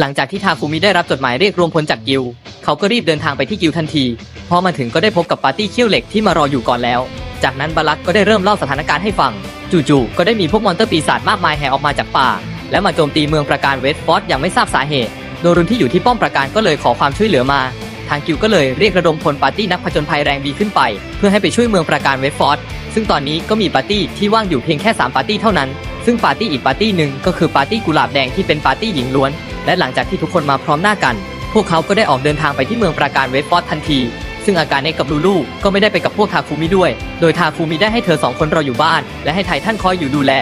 หลังจากที่ทาคุมิได้รับจดหมายเรียกรวมพลจากกิลเขาก็รีบเดินทางไปที่กิลทันทีพอมาถึงก็ได้พบกับปาร์ตี้เขี้ยวเหล็กที่มารออยู่ก่อนแล้ว จากนั้นบาลักก็ได้เริ่มเล่าสถานการณ์ให้ฟัง จู่ๆก็ได้มีพวกมอนเตอร์ปีศาจมากมายแห่ออกมาจากป่า และมาโจมตีเมืองประการเวสฟอร์ดอย่างไม่ทราบสาเหตุ โดรุนที่อยู่ที่ป้อมประการก็เลยขอความช่วยเหลือมา ทางกิลก็เลยเรียกระดมพลปาร์ตี้นักผจญภัยแรงบีขึ้นไป เพื่อให้ไปช่วยเมืองประการเวสฟอร์ดซึ่งตอนนี้ก็มีปาร์ตี้ที่ว่างอยู่เพียงแค่3ปาร์ตี้เท่านั้น ซึ่งปาร์ตี้อีกปาร์ตี้หนึ่งก็คือปาร์ตี้กุหลาบแดงที่เป็นปาร์ตี้หญิงล้วน และหลังจากที่ทุกคนมาพร้อมหน้ากัน พวกเขาก็ได้ออกเดินทางไปที่เมืองปราการเวสต์ฟอร์ดทันที ซึ่งอาการเนกับลูลูก็ไม่ได้ไปกับพวกทาคุมิด้วย โดยทาคุมิได้ให้เธอสองคนรออยู่บ้าน และให้ไททันคอยอยู่ดูแล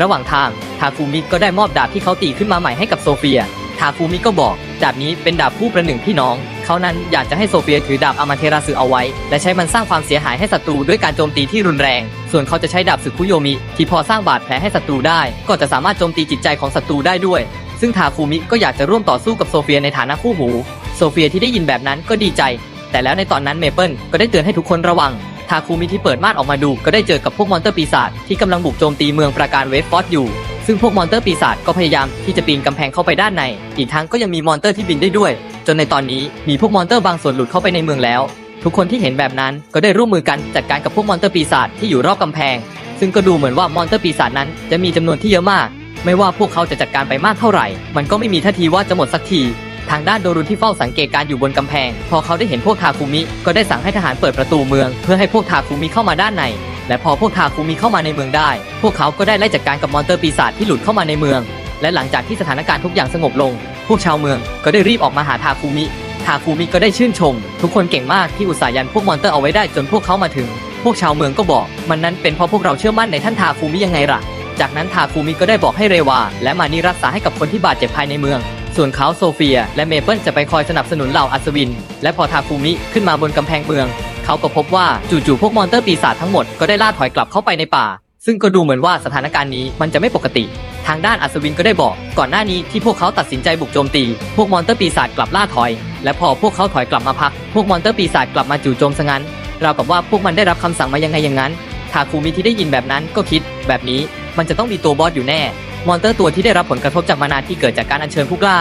ระหว่างทางทาคุมิก็ได้มอบดาบที่เขาตีขึ้นมาใหม่ให้กับโซเฟีย ทาคุมิก็บอกดาบนี้เป็นดาบคู่ประหนึ่งพี่น้อง เขานั้นอยากจะให้โซเฟียถือดาบอามาเทราสึเอาไว้ และใช้มันสร้างความเสียหายให้ศัตรูด้วยการโจมตีที่รุนแรง ส่วนเขาจะใช้ดาบสึคุโยมิ ที่พอสร้างบาดแผลให้ศัตรูได้ ก็จะสามารถโจมตีจิตใจของศัตรูได้ด้วย ซึ่งทาคุมิก็อยากจะร่วมต่อสู้กับโซเฟียในฐานะคู่หู โซเฟียที่ได้ยินแบบนั้นก็ดีใจ แต่แล้วในตอนนั้นเมเปิลก็ได้เตือนให้ทุกคนระวังทาคุมิที่เปิดม่านออกมาดูก็ได้เจอกับพวกมอนเตอร์ปีศาจที่กำลังบุกโจมตีเมืองปราการเวสต์ฟอร์ดอยู่ ซึ่งพวกมอนเตอร์ปีศาจก็พยายามที่จะปีนกำแพงเข้าไปด้านใน อีกทั้งก็ยังมีมอนเตอร์ที่บินได้ด้วย จนในตอนนี้มีพวกมอนเตอร์บางส่วนหลุดเข้าไปในเมืองแล้ว ทุกคนที่เห็นแบบนั้นก็ได้ร่วมมือกันจัดการกับพวกมอนเตอร์ปีศาจที่อยู่รอบกำแพง ซึ่งก็ดูเหมือนว่ามอนเตอร์ปีศาจนั้นจะมีจำนวนที่เยอะมาก ไม่ว่าพวกเขาจะจัดการไปมากเท่าไหร่ มันก็ไม่มีท่าทีว่าจะหมดสักที ทางด้านโดรุนที่เฝ้าสังเกตการอยู่บนกำแพง พอเขาได้เห็นพวกทาคุมิก็ได้สั่งให้ทหารเปิดประตูเมือง เพื่อให้พวกทาคุมิเข้ามาด้านในและพอพวกทาคุมิเข้ามาในเมืองได้ พวกเขาก็ได้ไล่จัดการกับมอนเตอร์ปีศาจที่หลุดเข้ามาในเมือง และหลังจากที่สถานการณ์ทุกอย่างสงบลง พวกชาวเมืองก็ได้รีบออกมาหาทาคุมิ ทาคุมิก็ได้ชื่นชม ทุกคนเก่งมากที่อุตส่าห์ยันพวกมอนเตอร์เอาไว้ได้จนพวกเขามาถึง พวกชาวเมืองก็บอก มันนั้นเป็นเพราะพวกเราเชื่อมั่นในท่านทาคุมิยังไงล่ะ จากนั้นทาคุมิก็ได้บอกให้เรวา และมานีรักษาให้กับคนที่บาดเจ็บภายในเมือง ส่วนเขาโซเฟีย และเมเปิลจะไปคอยสนับสนุนเหล่าอัศวิน และพอทาคุมิขึ้นมาบนกำแพงเมือง เขาก็พบว่าจู่ๆพวกมอนเตอร์ปีศาจทั้งหมดก็ได้ล่าถอยกลับเข้าไปในป่า ซึ่งก็ดูเหมือนว่าสถานการณ์นี้มันจะไม่ปกติ ทางด้านอัศวินก็ได้บอก ก่อนหน้านี้ที่พวกเขาตัดสินใจบุกโจมตี พวกมอนเตอร์ปีศาจกลับล่าถอย และพอพวกเขาถอยกลับมาพัก พวกมอนเตอร์ปีศาจกลับมาจู่โจมซะงั้นราวกับว่าพวกมันได้รับคำสั่งมายังไงอย่างนั้นทาคุมิที่ได้ยินแบบนั้นก็คิด แบบนี้มันจะต้องมีตัวบอสอยู่แน่ มอนเตอร์ตัวที่ได้รับผลกระทบจากมานาที่เกิดจากการอัญเชิญผู้กล้า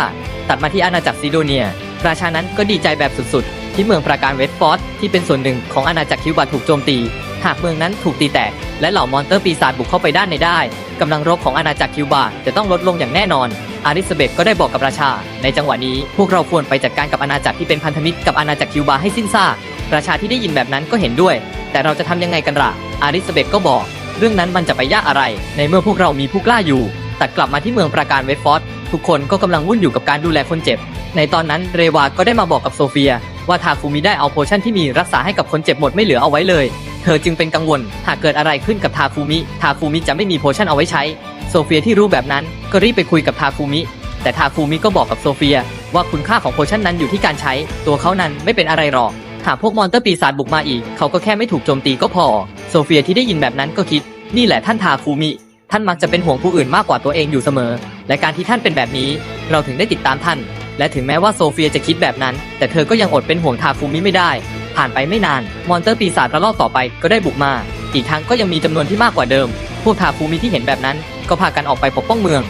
ตัดมาที่อาณาจักรซิโดเนีย ราชานั้นก็ดีใจแบบสุดๆ ที่เมืองปราการเวสฟอร์ดที่เป็นส่วนหนึ่งของอาณาจักรคิวบาถูกโจมตี หากเมืองนั้นถูกตีแตก และเหล่ามอนเตอร์ปีศาจบุกเข้าไปด้านในได้กำลังรบของอาณาจักรคิวบาจะต้องลดลงอย่างแน่นอน อาริสเบตก็ได้บอกกับราชา ในจังหวะนี้พวกเราควรไปจัดการกับอาณาจักรที่เป็นพันธมิตรกับอาณาจักรคิวบาให้สิ้นซากราชาที่ได้ยินแบบนั้นก็เห็นด้วย แต่เราจะทำยังไงกันล่ะ อาริสเบตก็บอก เรื่องนั้นมันจะไปยากอะไร ในเมื่อพวกเรามีผู้กล้าอยู่ แตัดกลับมาที่เมืองปราการเวสฟอร์ดทุกคนก็กำลังวุ่นอยู่กับการดูแลคนเจ็บ ในตอนนั้นเรวาก็ได้มาบอกกับโซเฟีย ว่าทาคุมิได้เอาโพชั่นที่มีรักษาให้กับคนเจ็บหมดไม่เหลือเอาไว้เลย ธอจึงเป็นกังวล หากเกิดอะไรขึ้นกับทาคุมิ ทาคุมิจะไม่มีโพชั่นเอาไว้ใช้ โซเฟียที่รู้แบบนั้นก็รีบไปคุยกับทาคุมิ แต่ทาคุมิก็บอกกับโซเฟีย ว่าคุณค่าของโพชั่นนั้นอยู่ที่การใช้ ตัวเขานั้นไม่เป็นอะไรหรอก หากพวกมอนเตอร์ปีศาจบุกมาอีก เขาก็แค่ไม่ถูกโจมตีก็พอ โซเฟียที่ได้ยินแบบนั้นก็คิด นี่แหละท่านทาคุมิ ท่านมักจะเป็นห่วงผู้อื่นมากกว่าตัวเองอยู่เสมอ และการที่ท่านเป็นแบบนี้ เราถึงได้ติดตามท่าน และถึงแม้ว่าโซเฟียจะคิดแบบนั้น แต่เธอก็ยังอดเป็นห่วงทาคุมิไม่ได้ ผ่านไปไม่นาน มอนเตอร์ปีศาจระลอกต่อไปก็ได้บุกมา อีกทั้งก็ยังมีจำนวนที่มากกว่าเดิม พวกทาคุมิที่เห็นแบบนั้น ก็พากันออกไปปกป้องเมือง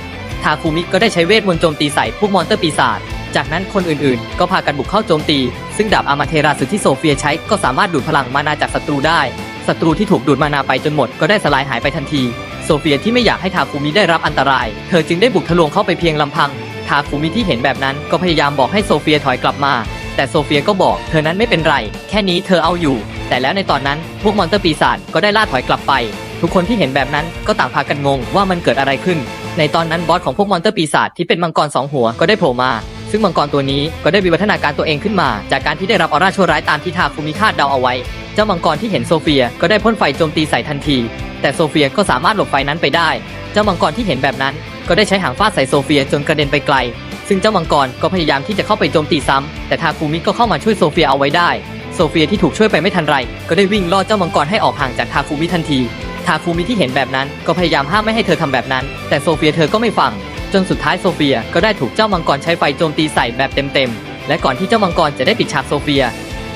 ทาคุมิก็ได้ใช้เวทมนต์โจมตีใส่พวกมอนเตอร์ปีศาจ จากนั้นคนอื่นๆ ก็พากันบุกเข้าโจมตี ซึ่งดาบอามาเทราสึที่โซเฟียใช้ก็สามารถดูดพลังมานาจากศัตรูได้ ศัตรูที่ถูกดูดมานาไปจนหมดก็ได้สลายหายไปทันที โซเฟียที่ไม่อยากให้ทาคุมิได้รับอันตราย เธอจึงได้บุกทะลวงเข้าไปเพียงลำพัง ทาคุมิที่เห็นแบบนั้นก็พยายามบอกให้โซเฟียถอยกลับมา แต่โซเฟียก็บอกเธอนั้นไม่เป็นไร แค่นี้เธอเอาอยู่ แต่แล้วในตอนนั้นพวกมอนเตอร์ปีศาจก็ได้ล่าถอยกลับไป ทุกคนที่เห็นแบบนั้นก็ต่างพากันงงว่ามันเกิดอะไรขึ้น ในตอนนั้นบอสของพวกมอนเตอร์ปีศาจที่เป็นมังกรสองหัวก็ได้โผล่มาซึ่งมังกรตัวนี้ก็ได้วิวัฒนาการตัวเองขึ้นมา จากการที่ได้รับออร่าชั่วร้ายตามที่ทาคุมิคาดเดาเอาไว้ เจ้ามังกรที่เห็นโซเฟียก็ได้พ่นไฟโจมตีใส่ทันที แต่โซเฟียก็สามารถหลบไฟนั้นไปได้ เจ้ามังกรที่เห็นแบบนั้น ก็ได้ใช้หางฟาดใส่โซเฟียจนกระเด็นไปไกล ซึ่งเจ้ามังกรก็พยายามที่จะเข้าไปโจมตีซ้ำแต่ทาคุมิก็เข้ามาช่วยโซเฟียเอาไว้ได้ โซเฟียที่ถูกช่วยไปไม่ทันไร ก็ได้วิ่งล่อเจ้ามังกรให้ออกห่างจากทาคุมิทันทีทาคุมิที่เห็นแบบนั้นก็พยายามห้ามไม่ให้เธอทำแบบนั้น แต่โซเฟียเธอก็ไม่ฟัง จนสุดท้ายโซเฟียก็ได้ถูกเจ้ามังกรใช้ไฟโจมตีใส่แบบเต็มๆและก่อนที่เจ้ามังกรจะได้ปิดฉากโซเฟีย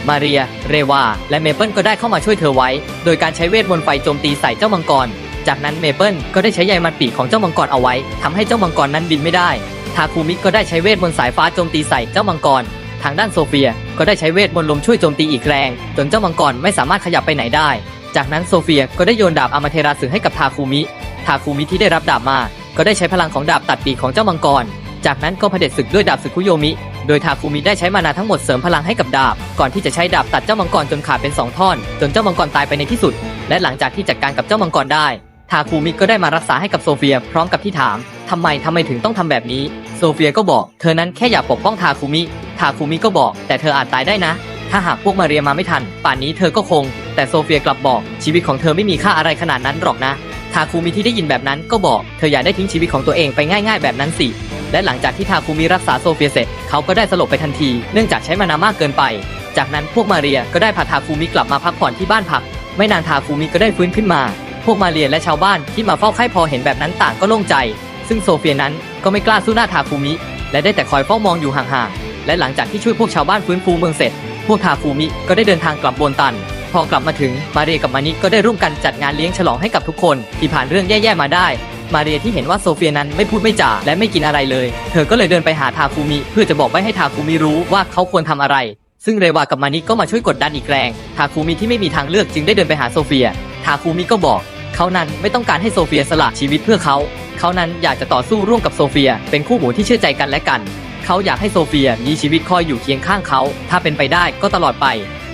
มาเรีย เรวา และเมเปิลก็ได้เข้ามาช่วยเธอไว้ โดยการใช้เวทมนต์ไฟโจมตีใส่เจ้ามังกร จากนั้นเมเปิลก็ได้ใช้ใยมัดปีกของเจ้ามังกรเอาไว้ทำให้เจ้ามังกรนั้นบินไม่ได้ ทาคุมิก็ได้ใช้เวทมนต์สายฟ้าโจมตีใส่เจ้ามังกร ทางด้านโซเฟียก็ได้ใช้เวทมนต์ลมช่วยโจมตีอีกแรง จนเจ้ามังกรไม่สามารถขยับไปไหนได้ จากนั้นโซเฟียก็ได้โยนดาบอามาเทราสึให้กับทาคุมิ ทาคุมิที่ได้รับดาบมา ก็ได้ใช้พลังของดาบตัดปีกของเจ้ามังกร จากนั้นก็เผด็จศึกด้วยดาบสึคุโยมิ โดยทาคุมิได้ใช้มานาทั้งหมดเสริมพลังให้กับดาบ ก่อนที่จะใช้ดาบตัดเจ้ามังกรจนขาดเป็นสองท่อน จนเจ้ามังกรตายไปในที่สุด และหลังจากที่จัดการกับเจ้ามังกรได้ ทาคุมิก็ได้มารักษาให้กับโซเฟียพร้อมกับที่ถามทำไมทำไมถึงต้องทำแบบนี้ โซเฟียก็บอก เธอนั้นแค่อยากปกป้องทาคุมิ ทาคุมิก็บอก แต่เธออาจตายได้นะ ถ้าหากพวกมาเรียมาไม่ทัน ป่านนี้เธอก็คง แต่โซเฟียกลับบอก ชีวิตของเธอไม่มีค่าอะไรขนาดนั้นหรอกนะ ทาคุมิที่ได้ยินแบบนั้นก็บอก เธออย่าได้ทิ้งชีวิตของตัวเองไปง่าย ๆ แบบนั้นสิ และหลังจากที่ทาคุมิรักษาโซเฟียเสร็จ เขาก็ได้สลบไปทันที เนื่องจากใช้มานามากเกินไป จากนั้นพวกมาเรียก็ได้พาทาคุมิกลับมาพักผ่อนที่บ้านพัก ไม่นานทาคุมิก็ได้ฟื้นขึ้นมา พวกมาเรียนและชาวบ้านที่มาเฝ้าไข้พอเห็นแบบนั้นต่างก็โล่งใจ ซึ่งโซเฟียนั้นก็ไม่กล้าสู้หน้าทาคุมิ และได้แต่คอยเฝ้ามองอยู่ห่างๆ และหลังจากที่ช่วยพวกชาวบ้านฟื้นฟูเมืองเสร็จ พวกทาคุมิก็ได้เดินทางกลับโบนตัน พอกลับมาถึงมาเรียกับมานิก็ได้ร่วมกันจัดงานเลี้ยงฉลองให้กับทุกคนที่ผ่านเรื่องแย่ๆมาได้ มาเรียที่เห็นว่าโซเฟียนั้นไม่พูดไม่จาและไม่กินอะไรเลย เธอก็เลยเดินไปหาทาคุมิ เพื่อจะบอกไว้ให้ทาคุมิรู้ว่าเขาควรทำอะไร ซึ่งเรวากับมานิก็มาช่วยกดดันอีกแรง ทาคุมิที่ไม่มีทางเลือกจึงได้เดินไปหาโซเฟีย ทาคุมิก็บอก เขานั้นไม่ต้องการให้โซเฟียสละชีวิตเพื่อเขา เขานั้นอยากจะต่อสู้ร่วมกับโซเฟีย เป็นคู่หูที่เชื่อใจกันและกัน เขาอยากให้โซเฟียมีชีวิตคอยอยู่เคียงข้างเขา ถ้าเป็นไปได้ก็ตลอดไป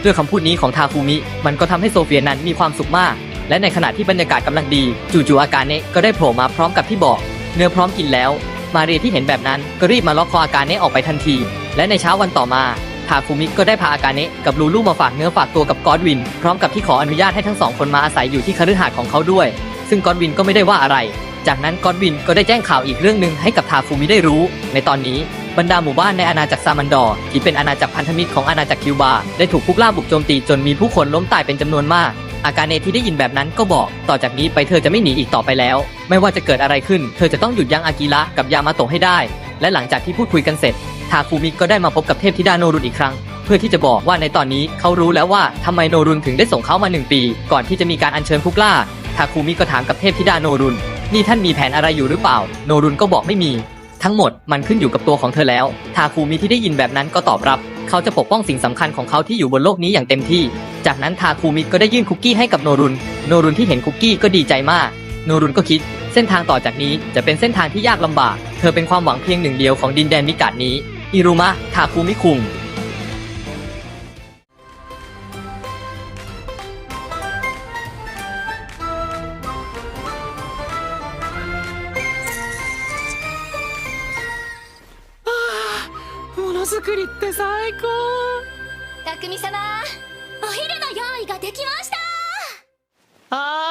ด้วยคำพูดนี้ของทาคุมิ มันก็ทำให้โซเฟียนั้นมีความสุขมาก และในขณะที่บรรยากาศกำลังดี จู่ๆอาการเนะก็ได้โผล่มาพร้อมกับที่บอก เนื้อพร้อมกินแล้ว มาเรียที่เห็นแบบนั้นก็รีบมาล็อกคออาการเนะออกไปทันที และในเช้าวันต่อมา ทาคุมิก็ได้พาอาการเนะกับลูลูมาฝากเนื้อฝากตัวกับกอดวิน พร้อมกับที่ขออนุญาตให้ทั้งสองคนมาอาศัยอยู่ที่คฤหาสน์ของเขาด้วย ซึ่งกอดวินก็ไม่ได้ว่าอะไร จากนั้นกอดวินก็ได้แจ้งข่าวอีกเรื่องหนึ่งให้กับทาคุมิได้รู้ ในตอนนี้บรรดาหมู่บ้านในอาณาจักรซามันดอร์ที่เป็นอาณาจักรพันธมิตรของอาณาจักรคิวบา ได้ถูกพวกล่าบุกโจมตีจนมีผู้คนล้มตายเป็นจำนวนมาก อาการเนที่ได้ยินแบบนั้นก็บอก ต่อจากนี้ไปเธอจะไม่หนีอีกต่อไปแล้ว ไม่ว่าจะเกิดอะไรขึ้น เธอจะต้องหยุดยั้งอากิระกับยามาโตะให้ได้ และหลังจากที่พูดคุยกันเสร็จ ทาคุมิก็ได้มาพบกับเทพธิดาโนรุนอีกครั้ง เพื่อที่จะบอกว่าในตอนนี้เขารู้แล้วว่าทำไมโนรุนถึงได้ส่งเขามาหนึ่งปี ก่อนที่จะมีการอัญเชิญผู้กล้าทาคุมิก็ถามกับเทพธิดาโนรุนนี่ท่านมีแผนอะไรอยู่หรือเปล่า โนรุนก็บอกไม่มี ทั้งหมดมันขึ้นอยู่กับตัวของเธอแล้ว ทาคุมิที่ได้ยินแบบนั้นก็ตอบรับ เขาจะปกป้องสิ่งสำคัญของเขาที่อยู่บนโลกนี้อย่างเต็มที่ จากนั้นทาคุมิก็ได้ยื่นคุกกี้ให้กับโนรุน โนรุนที่เห็นคุกกี้ก็ดีใจมาก โนรุนก็คิด เส้นทางต่อจากนี้จะเป็นเส้นทางที่ยากลำบาก เธอเป็นความหวังเพียงหนึ่งเดียวของดินแดนมิกาดนี้ อิรุมะทาคุมิคุงものづくりって最高匠様お昼の用意ができましたああ